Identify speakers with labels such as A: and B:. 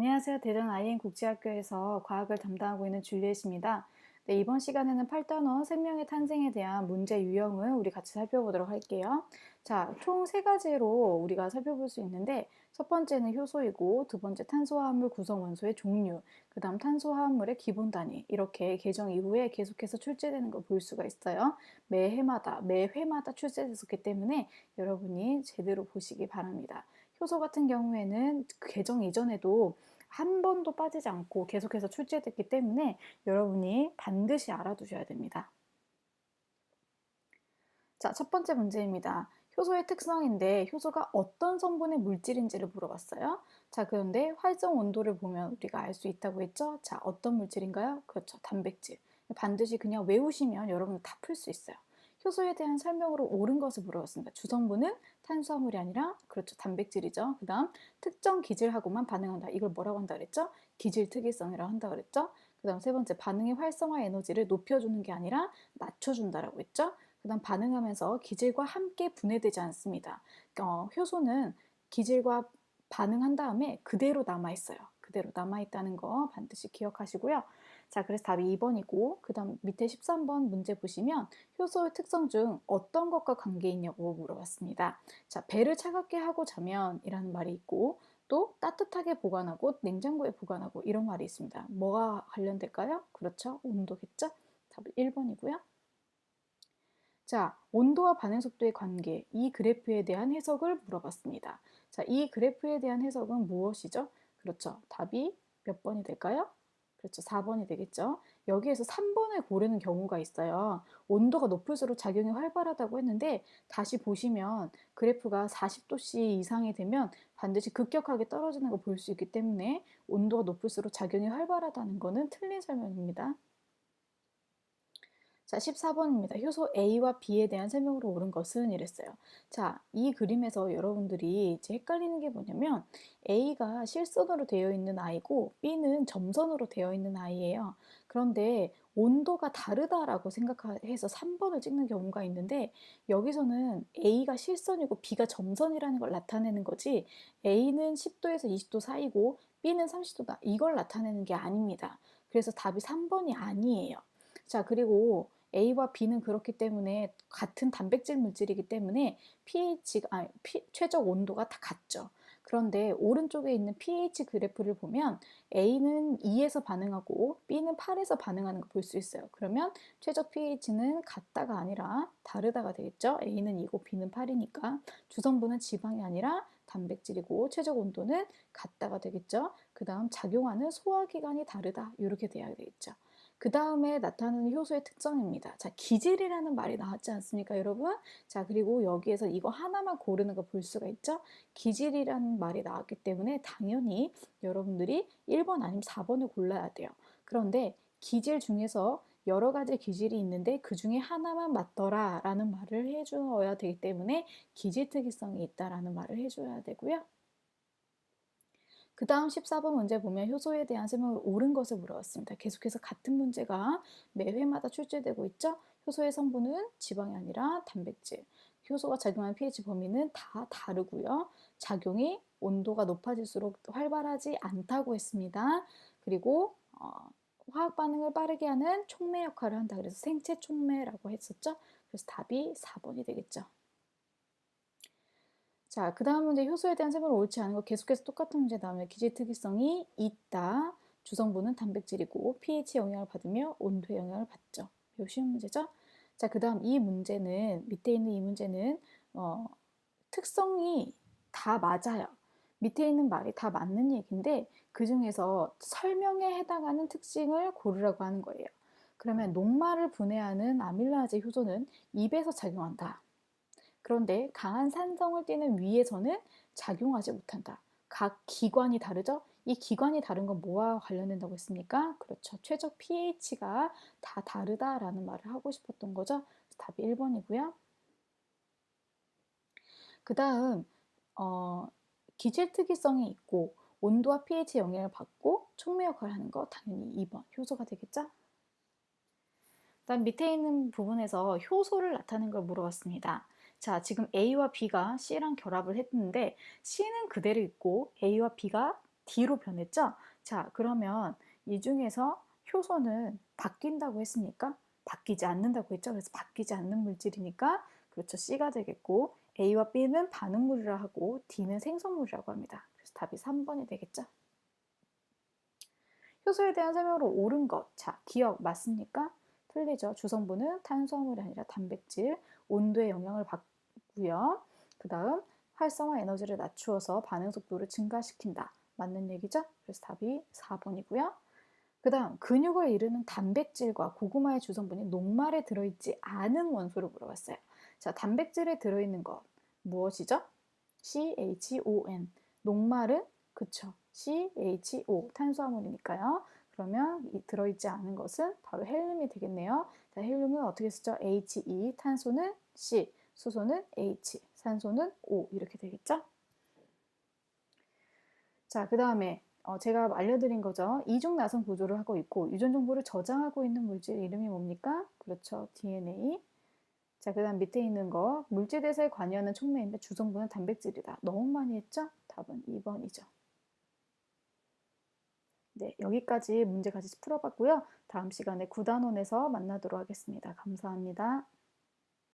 A: 안녕하세요. 대전 IN 국제학교에서 과학을 담당하고 있는 줄리엣입니다. 네, 이번 시간에는 8단원 생명의 탄생에 대한 문제 유형을 우리 같이 살펴보도록 할게요. 자, 총 세 가지로 우리가 살펴볼 수 있는데 첫 번째는 효소이고 두 번째 탄소화합물 구성 원소의 종류, 그 다음 탄소화합물의 기본 단위 이렇게 개정 이후에 계속해서 출제되는 걸 볼 수가 있어요. 매 해마다, 매 회마다 출제됐었기 때문에 여러분이 제대로 보시기 바랍니다. 효소 같은 경우에는 그 개정 이전에도 한 번도 빠지지 않고 계속해서 출제됐기 때문에 여러분이 반드시 알아두셔야 됩니다. 자, 첫 번째 문제입니다. 효소의 특성인데 효소가 어떤 성분의 물질인지를 물어봤어요. 자, 그런데 활성 온도를 보면 우리가 알 수 있다고 했죠? 자, 어떤 물질인가요? 그렇죠. 단백질. 반드시 그냥 외우시면 여러분 다 풀 수 있어요. 효소에 대한 설명으로 옳은 것을 물어봤습니다. 주성분은 탄수화물이 아니라 그렇죠 단백질이죠. 그 다음 특정 기질하고만 반응한다. 이걸 뭐라고 한다 그랬죠? 기질 특이성이라고 한다 그랬죠. 그 다음 세 번째 반응의 활성화 에너지를 높여주는 게 아니라 낮춰준다라고 했죠. 그 다음 반응하면서 기질과 함께 분해되지 않습니다. 어, 효소는 기질과 반응한 다음에 그대로 남아있어요. 그대로 남아있다는 거 반드시 기억하시고요. 자, 그래서 답이 2번이고 그 다음 밑에 13번 문제 보시면 효소의 특성 중 어떤 것과 관계 있냐고 물어봤습니다. 자, 배를 차갑게 하고 자면 이라는 말이 있고 또 따뜻하게 보관하고 냉장고에 보관하고 이런 말이 있습니다. 뭐가 관련될까요? 그렇죠. 온도겠죠? 답이 1번이고요. 자, 온도와 반응 속도의 관계, 이 그래프에 대한 해석을 물어봤습니다. 자, 이 그래프에 대한 해석은 무엇이죠? 그렇죠. 답이 몇 번이 될까요? 그렇죠. 4번이 되겠죠. 여기에서 3번을 고르는 경우가 있어요. 온도가 높을수록 작용이 활발하다고 했는데 다시 보시면 그래프가 40도씨 이상이 되면 반드시 급격하게 떨어지는 걸 볼 수 있기 때문에 온도가 높을수록 작용이 활발하다는 것은 틀린 설명입니다. 자, 14번입니다. 효소 A와 B에 대한 설명으로 옳은 것은 이랬어요. 자, 이 그림에서 여러분들이 이제 헷갈리는 게 뭐냐면 A가 실선으로 되어 있는 아이고 B는 점선으로 되어 있는 아이예요. 그런데 온도가 다르다라고 생각해서 3번을 찍는 경우가 있는데 여기서는 A가 실선이고 B가 점선이라는 걸 나타내는 거지 A는 10도에서 20도 사이고 B는 30도다 이걸 나타내는 게 아닙니다. 그래서 답이 3번이 아니에요. 자 그리고 A와 B는 그렇기 때문에 같은 단백질 물질이기 때문에 pH, 아, 피, 최적 온도가 다 같죠. 그런데 오른쪽에 있는 pH 그래프를 보면 A는 2에서 반응하고 B는 8에서 반응하는 걸 볼 수 있어요. 그러면 최적 pH는 같다가 아니라 다르다가 되겠죠. A는 2고 B는 8이니까 주성분은 지방이 아니라 단백질이고 최적 온도는 같다가 되겠죠. 그 다음 작용하는 소화기관이 다르다 이렇게 돼야 되겠죠. 그 다음에 나타나는 효소의 특성입니다. 자, 기질이라는 말이 나왔지 않습니까, 여러분? 자, 그리고 여기에서 이거 하나만 고르는 거 볼 수가 있죠? 기질이라는 말이 나왔기 때문에 당연히 여러분들이 1번 아니면 4번을 골라야 돼요. 그런데 기질 중에서 여러 가지 기질이 있는데 그 중에 하나만 맞더라 라는 말을 해주어야 되기 때문에 기질 특이성이 있다라는 말을 해줘야 되고요. 그 다음 14번 문제 보면 효소에 대한 설명을 옳은 것을 물어봤습니다. 계속해서 같은 문제가 매 회마다 출제되고 있죠. 효소의 성분은 지방이 아니라 단백질. 효소가 작용하는 pH 범위는 다 다르고요. 작용이 온도가 높아질수록 활발하지 않다고 했습니다. 그리고 어, 화학 반응을 빠르게 하는 촉매 역할을 한다. 그래서 생체 촉매라고 했었죠. 그래서 답이 4번이 되겠죠. 자, 그 다음 문제 효소에 대한 설명을 옳지 않은 거 계속해서 똑같은 문제 나오면 기질 특이성이 있다. 주성분은 단백질이고 pH 영향을 받으며 온도에 영향을 받죠. 매우 쉬운 문제죠. 자, 그 다음 이 문제는 밑에 있는 이 문제는 어, 특성이 다 맞아요. 밑에 있는 말이 다 맞는 얘기인데 그 중에서 설명에 해당하는 특징을 고르라고 하는 거예요. 그러면 녹말을 분해하는 아밀라제 효소는 입에서 작용한다. 그런데 강한 산성을 띠는 위에서는 작용하지 못한다. 각 기관이 다르죠? 이 기관이 다른 건 뭐와 관련된다고 했습니까? 그렇죠. 최적 pH가 다 다르다라는 말을 하고 싶었던 거죠. 답이 1번이고요. 그 다음 어, 기질 특이성이 있고 온도와 pH 영향을 받고 촉매 역할을 하는 거 당연히 2번 효소가 되겠죠? 다음 밑에 있는 부분에서 효소를 나타내는 걸 물어봤습니다. 자, 지금 A와 B가 C랑 결합을 했는데 C는 그대로 있고 A와 B가 D로 변했죠? 자, 그러면 이 중에서 효소는 바뀐다고 했습니까? 바뀌지 않는다고 했죠? 그래서 바뀌지 않는 물질이니까 그렇죠. C가 되겠고 A와 B는 반응물이라 하고 D는 생성물이라고 합니다. 그래서 답이 3번이 되겠죠? 효소에 대한 설명으로 옳은 것. 자, 기억 맞습니까? 틀리죠. 주성분은 탄수화물이 아니라 단백질, 온도의 영향을 받고요. 그 다음 활성화 에너지를 낮추어서 반응 속도를 증가시킨다. 맞는 얘기죠? 그래서 답이 4번이고요. 그 다음 근육을 이루는 단백질과 고구마의 주성분이 녹말에 들어있지 않은 원소를 물어봤어요. 자, 단백질에 들어있는 것 무엇이죠? CHON. 녹말은 그쵸. CHO 탄수화물이니까요. 그러면 이 들어있지 않은 것은 바로 헬륨이 되겠네요. 자, 헬륨은 어떻게 쓰죠? HE, 탄소는 C, 수소는 H, 산소는 O 이렇게 되겠죠? 자, 그 다음에 어, 제가 알려드린 거죠. 이중 나선 구조를 하고 있고 유전 정보를 저장하고 있는 물질 이름이 뭡니까? 그렇죠. DNA. 자, 그 다음 밑에 있는 거 물질 대사에 관여하는 촉매인데 주성분은 단백질이다. 너무 많이 했죠? 답은 2번이죠. 네, 여기까지 문제 같이 풀어봤고요. 다음 시간에 구단원에서 만나도록 하겠습니다. 감사합니다.